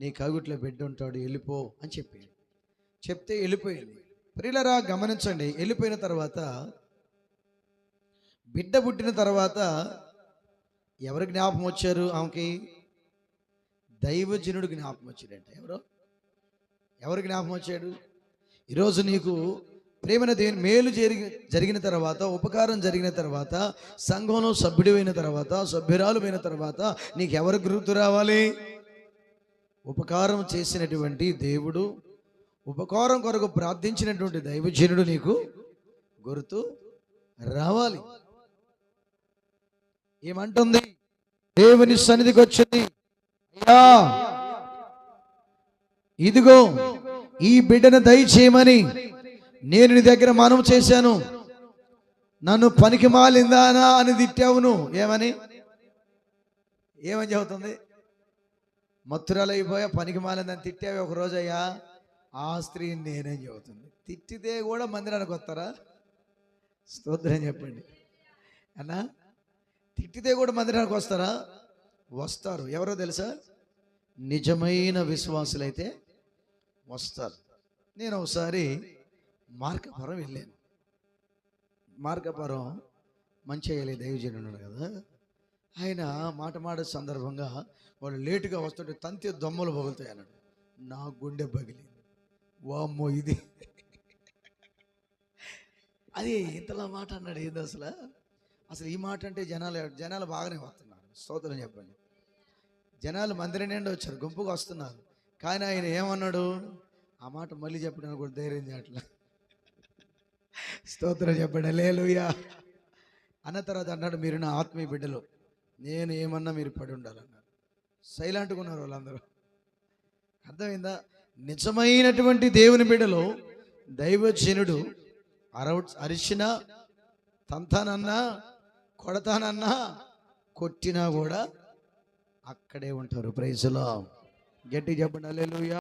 నీ కాగుట్లో బిడ్డ ఉంటాడు వెళ్ళిపో అని చెప్పాడు. చెప్తే వెళ్ళిపోయింది. ప్రియులరా గమనించండి. వెళ్ళిపోయిన తర్వాత బిడ్డ పుట్టిన తర్వాత ఎవరు జ్ఞాపకం వచ్చారు ఆమెకి? దైవజనుడు జ్ఞాపకం వచ్చాడంట ఎవరో? ఎవరు జ్ఞాపకం వచ్చాడు? ఈరోజు నీకు ప్రేమన దేవుని మేలు జరిగి జరిగిన తర్వాత ఉపకారం జరిగిన తర్వాత సంఘంలో అయిన తర్వాత సభ్యురాలు అయిన తర్వాత నీకు ఎవరు గుర్తు రావాలి? ఉపకారం చేసినటువంటి దేవుడు ఉపకారం కొరకు ప్రార్థించినటువంటి దైవజనుడు నీకు గుర్తు రావాలి. ఏమంటుంది? దేవుని సన్నిధికి వచ్చింది. అయ్యా ఇదిగో ఈ బిడ్డను దయచేయమని నేను నీ దగ్గర మనం చేశాను. నన్ను పనికి మాలిందానా అని తిట్టావును. ఏమని? ఏమని చెబుతుంది? మత్తురాలైపోయా పనికి మాలిందని తిట్టేవి ఒక రోజు అయ్యా ఆ స్త్రీ నేనేం చెబుతుంది. తిట్టితే కూడా మందిరానికి వస్తారా? స్తోత్రం చెప్పండి. అన్నా తిట్టితే కూడా మందిరానికి వస్తారా? వస్తారు. ఎవరో తెలుసా? నిజమైన విశ్వాసులైతే వస్తారు. నేను ఒకసారి మార్కపురం వెళ్ళాను. మార్కపురం మంచి అయ్యలే దైవజనుడు ఉన్నాడు కదా ఆయన మాట మాడే సందర్భంగా వాళ్ళు లేటుగా వస్తుంటే తంతి దొమ్మలు పగులుతాయి అన్నాడు. నా గుండె పగిలింది. వామ్మో ఇది. అది ఇంతలా మాట అన్నాడు ఏంది అసలు? అసలు ఈ మాట అంటే జనాలు జనాలు బాగానే వస్తున్నారు. స్తోత్రం చెప్పండి. జనాలు మందిరం నిండా వచ్చారు గుంపుగా వస్తున్నారు. కానీ ఆయన ఏమన్నాడు? ఆ మాట మళ్ళీ చెప్పడానికి కూడా ధైర్యం చేయట్లా. స్తోత్రం చెప్పండి. లేలుయా అన్న తర్వాత అన్నాడు మీరు నా ఆత్మీయ బిడ్డలు. నేను ఏమన్నా మీరు పడి ఉండాలన్నారు. సైలాంట్గా ఉన్నారు వాళ్ళందరూ. అర్థమైందా? నిజమైనటువంటి దేవుని బిడ్డలో దైవజనుడు అరవ అరిచిన తంతానన్నా కొడతానన్నా కొట్టినా కూడా అక్కడే ఉంటారు. ప్రైజ్లో గట్టి చెప్పండి. అల్లెలుయా